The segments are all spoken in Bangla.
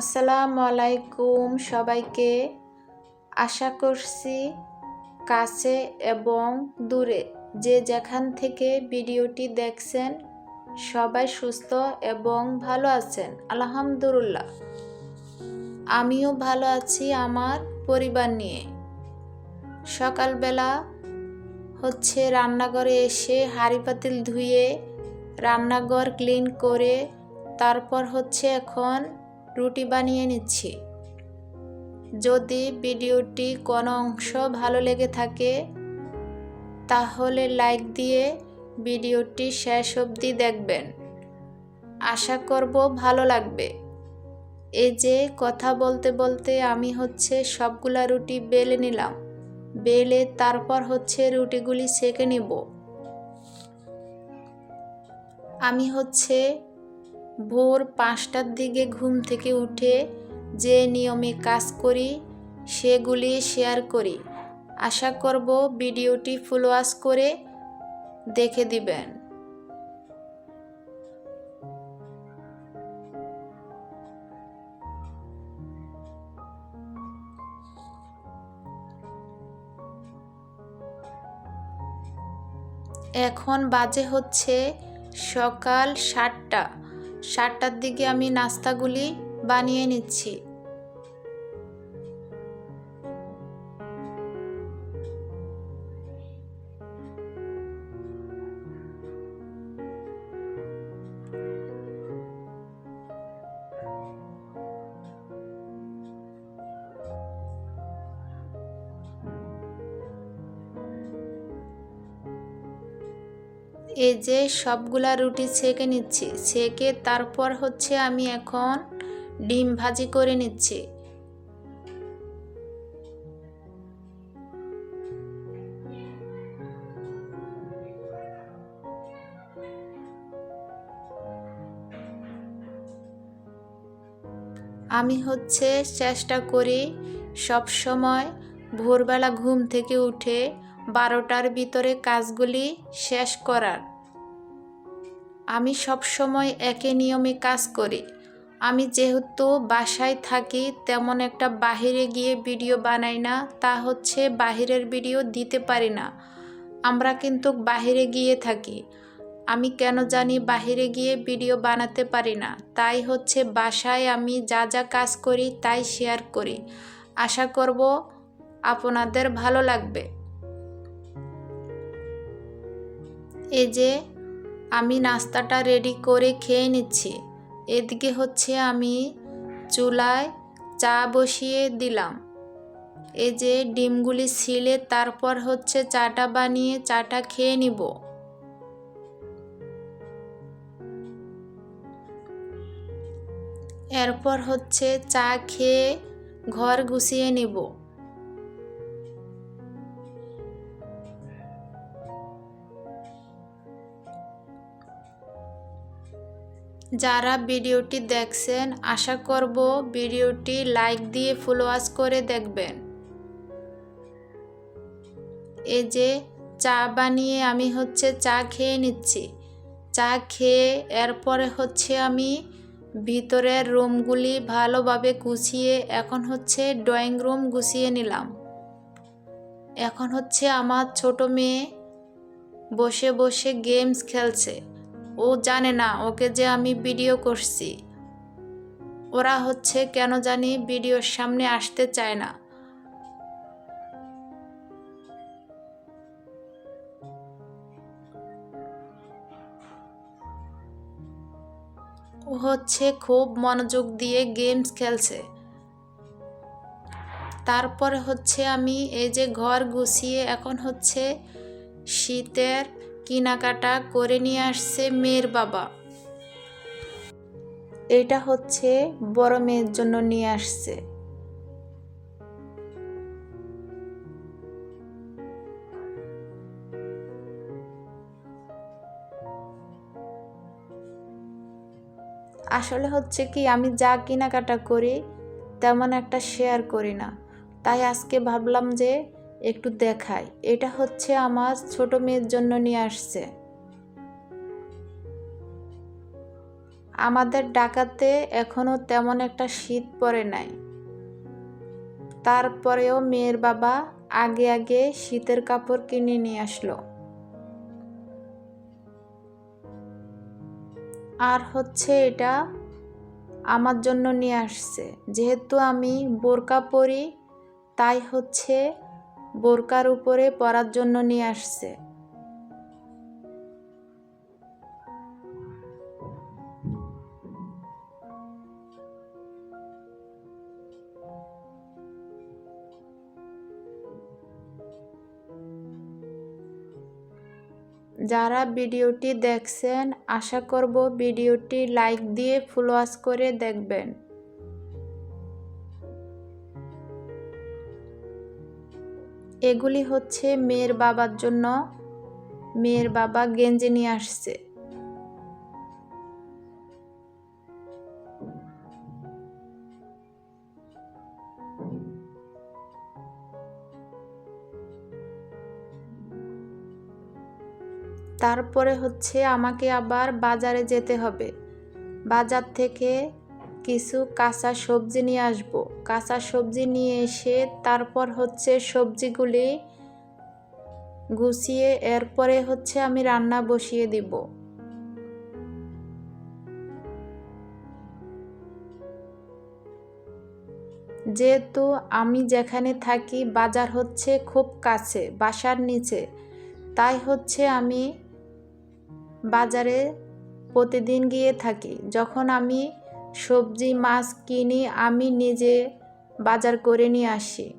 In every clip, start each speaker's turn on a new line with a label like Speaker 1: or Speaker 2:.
Speaker 1: আসসালামু আলাইকুম সবাইকে। আশা করছি কাছে এবং দূরে যে যেখান থেকে ভিডিওটি দেখছেন সবাই সুস্থ এবং ভালো আছেন, আলহামদুলিল্লাহ। আমিও ভালো আছি আমার পরিবার নিয়ে। সকালবেলা হচ্ছে রান্নাঘরে এসে হাঁড়ি পাতিল ধুয়ে রান্নাঘর ক্লিন করে তারপর হচ্ছে এখন রুটি বানিয়ে নিচ্ছি। যদি ভিডিওটি কোনো অংশ ভালো লেগে থাকে, তাহলে লাইক দিয়ে ভিডিওটি শেষ অবধি দেখবেন। আশা করব ভালো লাগবে। এই যে কথা বলতে বলতে আমি হচ্ছে সবগুলা রুটি বেলে নিলাম। বেলে তারপর হচ্ছে রুটিগুলি সেকে নিব। আমি হচ্ছে ভোর পাঁচটার দিকে ঘুম থেকে উঠে যে নিয়মে কাজ করি, সেগুলি শেয়ার করি। আশা করব ভিডিওটি ফুল ওয়াশ করে দেখে দিবেন। এখন বাজে হচ্ছে সকাল সাতটা। সাতটার দিকে আমি নাস্তাগুলি বানিয়ে নিচ্ছি। যে সবগুলা রুটি ছেঁকে নিচ্ছি, ছেঁকে তারপর হচ্ছে আমি এখন ডিম ভাজি করে নিচ্ছি। আমি হচ্ছে চেষ্টা করি সব সময় ভোরবেলা ঘুম থেকে উঠে বারোটার ভিতরে কাজগুলি শেষ করার। আমি সব সময় একই নিয়মে কাজ করি। আমি যেহেতু বাসায় থাকি, তেমন একটা বাহিরে গিয়ে ভিডিও বানাই না, তা হচ্ছে বাহিরের ভিডিও দিতে পারি না। আমরা কিন্তু বাহিরে গিয়ে থাকি। আমি কেন জানি বাহিরে গিয়ে ভিডিও বানাতে পারি না। তাই হচ্ছে বাসায় আমি যা যা কাজ করি, তাই শেয়ার করি। আশা করব আপনাদের ভালো লাগবে। এই যে আমি নাস্তাটা রেডি করে খেয়ে নিচ্ছি। এদিকে হচ্ছে আমি চুলায় চা বসিয়ে দিলাম। এই যে ডিমগুলি ছিলে, তারপর হচ্ছে চাটা বানিয়ে চাটা খেয়ে নিব। এরপর হচ্ছে চা খেয়ে ঘর গুছিয়ে নিব। যারা ভিডিওটি দেখছেন, আশা করব ভিডিওটি লাইক দিয়ে ফুল ওয়াশ করে দেখবেন। এই যে চা বানিয়ে আমি হচ্ছে চা খেয়ে নিচ্ছি। চা খেয়ে এরপরে হচ্ছে আমি ভিতরের রুমগুলি ভালোভাবে গুছিয়ে এখন হচ্ছে ড্রয়িং রুম গুছিয়ে নিলাম। এখন হচ্ছে আমার ছোট মেয়ে বসে বসে গেমস খেলছে। ও জানে না, ওকে যে আমি ভিডিও করছি। ওরা হচ্ছে কেন জানি ভিডিওর সামনে আসতে চায় না। ও হচ্ছে খুব মনোযোগ দিয়ে গেমস খেলছে। তারপরে হচ্ছে আমি এই যে ঘর গুছিয়ে এখন হচ্ছে শীতের কেনাকাটা করে নিয়ে আসছে মেয়ের বাবা। এটা হচ্ছে বড় মেয়ের জন্য নিয়ে আসছে। আসলে হচ্ছে কি, আমি যা কেনাকাটা করি তেমন একটা শেয়ার করি না। তাই আজকে ভাবলাম যে একটু দেখাই। এটা হচ্ছে আমার ছোট মেয়ের জন্য নিয়ে আসছে। আমাদের ডাকাতে এখনও তেমন একটা শীত পড়ে নাই। তারপরেও মেয়ের বাবা আগে আগে শীতের কাপড় কিনে নিয়ে আসলো। আর হচ্ছে এটা আমার জন্য নিয়ে আসছে। যেহেতু আমি বোরকা পরি, তাই হচ্ছে বোরকার উপরে পরার জন্য নিয়ে আসছে। যারা ভিডিওটি দেখছেন, আশা করব ভিডিওটি লাইক দিয়ে ফলোয়াস করে দেখবেন। এগুলি হচ্ছে মেয়ের বাবার জন্য মেয়ের বাবা গেঞ্জি নিয়ে আসছে। তারপরে হচ্ছে আমাকে আবার বাজারে যেতে হবে। বাজার থেকে কিছু কাঁচা সবজি নিয়ে আসব। কাঁচা সবজি নিয়ে এসে তারপর হচ্ছে সবজিগুলি গুছিয়ে এরপরে হচ্ছে আমি রান্না বসিয়ে দিব। যেহেতু আমি যেখানে থাকি বাজার হচ্ছে খুব কাছে, বাসার নিচে, তাই হচ্ছে আমি বাজারে প্রতিদিন গিয়ে থাকি। যখন আমি সবজি, মাছ কিনি, আমি নিজে বাজার করে নিয়ে আসি।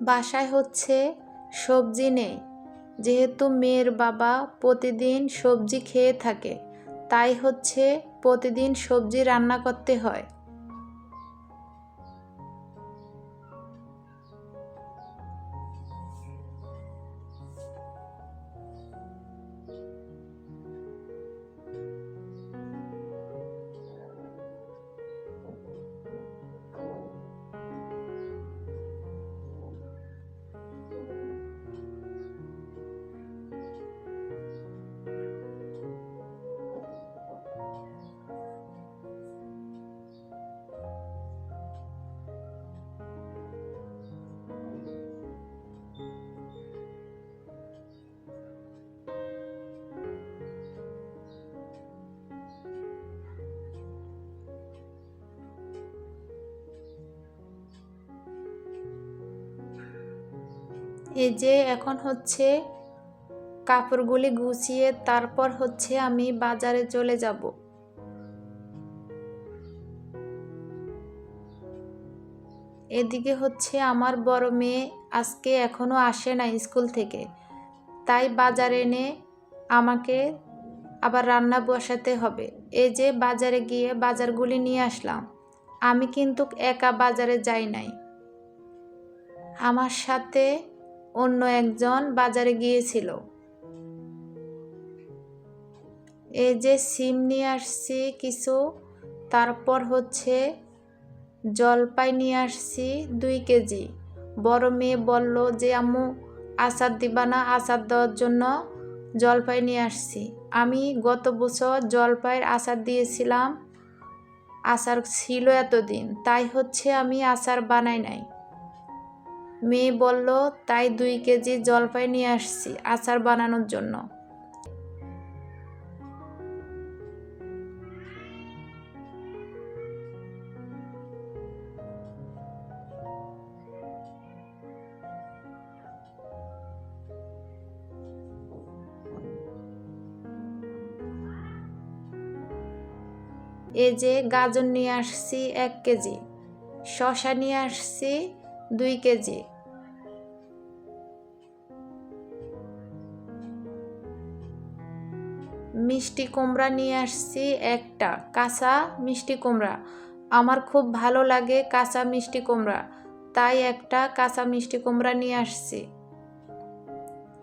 Speaker 1: বাসায় হচ্ছে সবজি নেই। যেহেতু মেয়ের বাবা প্রতিদিন সবজি খেয়ে থাকে, তাই হচ্ছে প্রতিদিন সবজি রান্না করতে হয়। এই যে এখন হচ্ছে কাপড়গুলি গুছিয়ে তারপর হচ্ছে আমি বাজারে চলে যাব। এদিকে হচ্ছে আমার বড় মেয়ে আজকে এখনও আসে না স্কুল থেকে। তাই বাজারে এনে আমাকে আবার রান্না বসাতে হবে। এই যে বাজারে গিয়ে বাজারগুলি নিয়ে আসলাম। আমি কিন্তু একা বাজারে যাই নাই। আমার সাথে অন্য একজন বাজারে গিয়েছিল। এই যে সিম নিয়ে আসছি কিছু, তারপর হচ্ছে জলপাই নিয়ে আসছি দুই কেজি। বড় মেয়ে বলল যে, আম্মু, আচার দিবা না, আচার দেওয়ার জন্য জলপাই নিয়ে আসছি। আমি গত বছর জলপাইয়ের আচার দিয়েছিলাম, আচার ছিল এতদিন, তাই হচ্ছে আমি আচার বানাই নাই। মেয়ে বলল, তাই দুই কেজি জলপাই নিয়ে আসছি আচার বানানোর জন্য। এই যে গাজর নিয়ে আসছি এক কেজি শশা নিয়ে আসছি দুই কেজি। মিষ্টি কুমড়া নিয়ে আসছি একটা, কাঁচা মিষ্টি কুমড়া। আমার খুব ভালো লাগে কাঁচা মিষ্টি কুমড়া, তাই একটা কাঁচা মিষ্টি কুমড়া নিয়ে আসছি।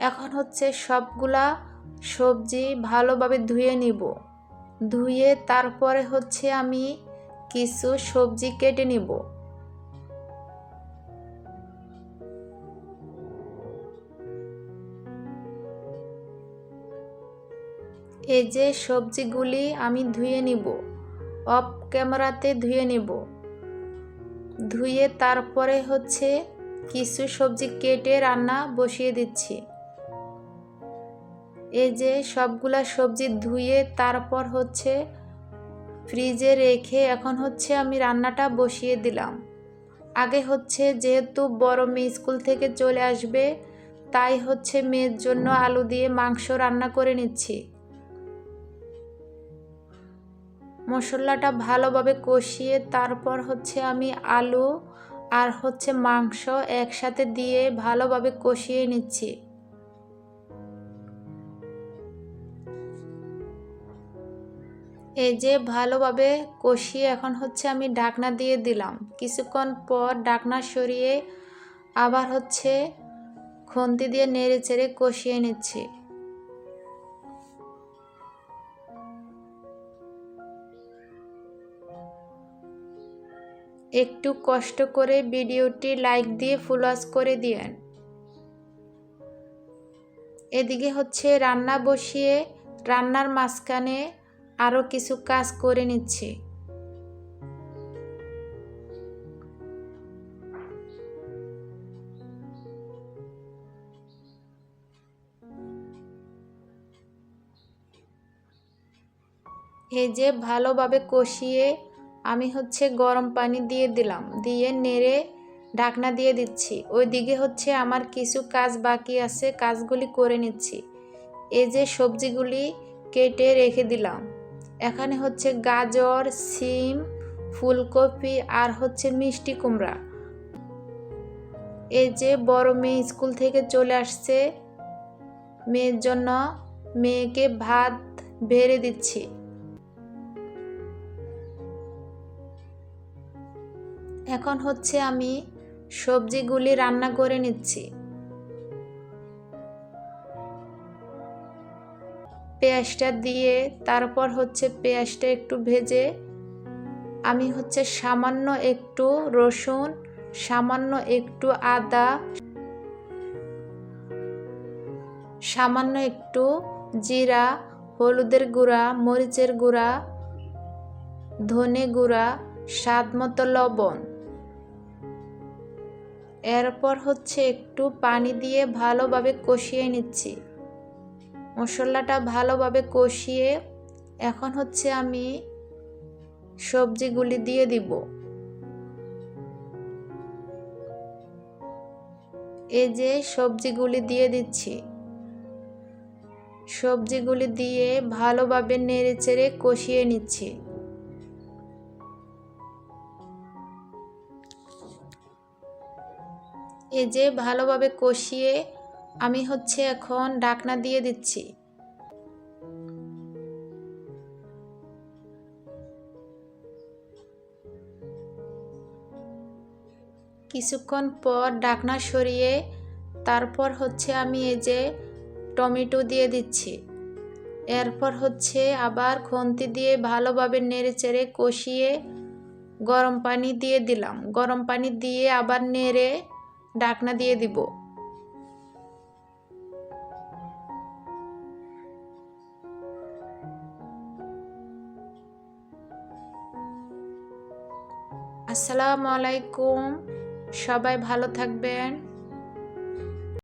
Speaker 1: এখন হচ্ছে সবগুলা সবজি ভালোভাবে ধুয়ে নিব। ধুয়ে তারপরে হচ্ছে আমি কিছু সবজি কেটে নিব। এই যে সবজিগুলি আমি ধুয়ে নিব, অফ ক্যামেরাতে ধুয়ে নিব। ধুয়ে তারপরে হচ্ছে কিছু সবজি কেটে রান্না বসিয়ে দিচ্ছি। এই যে সবগুলা সবজি ধুয়ে তারপর হচ্ছে ফ্রিজে রেখে এখন হচ্ছে আমি রান্নাটা বসিয়ে দিলাম। আগে হচ্ছে যেহেতু বড় মেয়ে স্কুল থেকে চলে আসবে, তাই হচ্ছে মেয়ের জন্য আলু দিয়ে মাংস রান্না করে নিচ্ছি। মশলাটা ভালোভাবে কষিয়ে তারপর হচ্ছে আমি আলু আর হচ্ছে মাংস একসাথে দিয়ে ভালোভাবে কষিয়ে নিচ্ছি। এই যে ভালোভাবে কষিয়ে এখন হচ্ছে আমি ঢাকনা দিয়ে দিলাম। কিছুক্ষণ পর ঢাকনা সরিয়ে আবার হচ্ছে খুন্তি দিয়ে নেড়ে চেড়ে কষিয়ে নিচ্ছি। একটু কষ্ট করে ভিডিওটি লাইক দিয়ে ফুলওয়াশ করে দিয়েন। এদিকে হচ্ছে রান্না বসিয়ে রান্নার মাঝখানে আরও কিছু কাজ করে নিচ্ছি। এই যে ভালোভাবে কষিয়ে আমি হচ্ছে গরম পানি দিয়ে দিলাম, দিয়ে নেড়ে ঢাকনা দিয়ে দিচ্ছি। ওইদিকে হচ্ছে আমার কিছু কাজ বাকি আছে, কাজগুলি করে নিচ্ছি। এই যে সবজিগুলি কেটে রেখে দিলাম। এখানে হচ্ছে গাজর, সিম, ফুলকপি আর হচ্ছে মিষ্টি কুমড়া। এই যে বড় মেয়ে স্কুল থেকে চলে আসছে, মেয়ের জন্য মেয়েকে ভাত বেড়ে দিচ্ছি। এখন হচ্ছে আমি সবজিগুলি রান্না করে নিচ্ছি। পেঁয়াজটা দিয়ে তারপর হচ্ছে পেঁয়াজটা একটু ভেজে আমি হচ্ছে সামান্য একটু রসুন, সামান্য একটু আদা, সামান্য একটু জিরা, হলুদের গুঁড়া, মরিচের গুঁড়া, ধনে গুঁড়া স্বাদ মতো লবণ। এরপর হচ্ছে একটু পানি দিয়ে ভালোভাবে কষিয়ে নিচ্ছি। মশলাটা ভালোভাবে কষিয়ে এখন হচ্ছে আমি সবজিগুলি দিয়ে দিব। এই যে সবজিগুলি দিয়ে দিচ্ছি। সবজিগুলি দিয়ে ভালোভাবে নেড়ে চেড়ে কষিয়ে নিচ্ছি। এই যে ভালোভাবে কষিয়ে আমি হচ্ছে এখন ডাকনা দিয়ে দিচ্ছি। কিছুক্ষণ পর ডাকনা সরিয়ে তারপর হচ্ছে আমি এই যে টমেটো দিয়ে দিচ্ছি। এরপর হচ্ছে আবার খন্তি দিয়ে ভালোভাবে নেড়ে চেড়ে কষিয়ে গরম পানি দিয়ে দিলাম। গরম পানি দিয়ে আবার নেড়ে ডাকনা দিয়ে দিব। আসসালামু আলাইকুম। সবাই ভালো থাকবেন।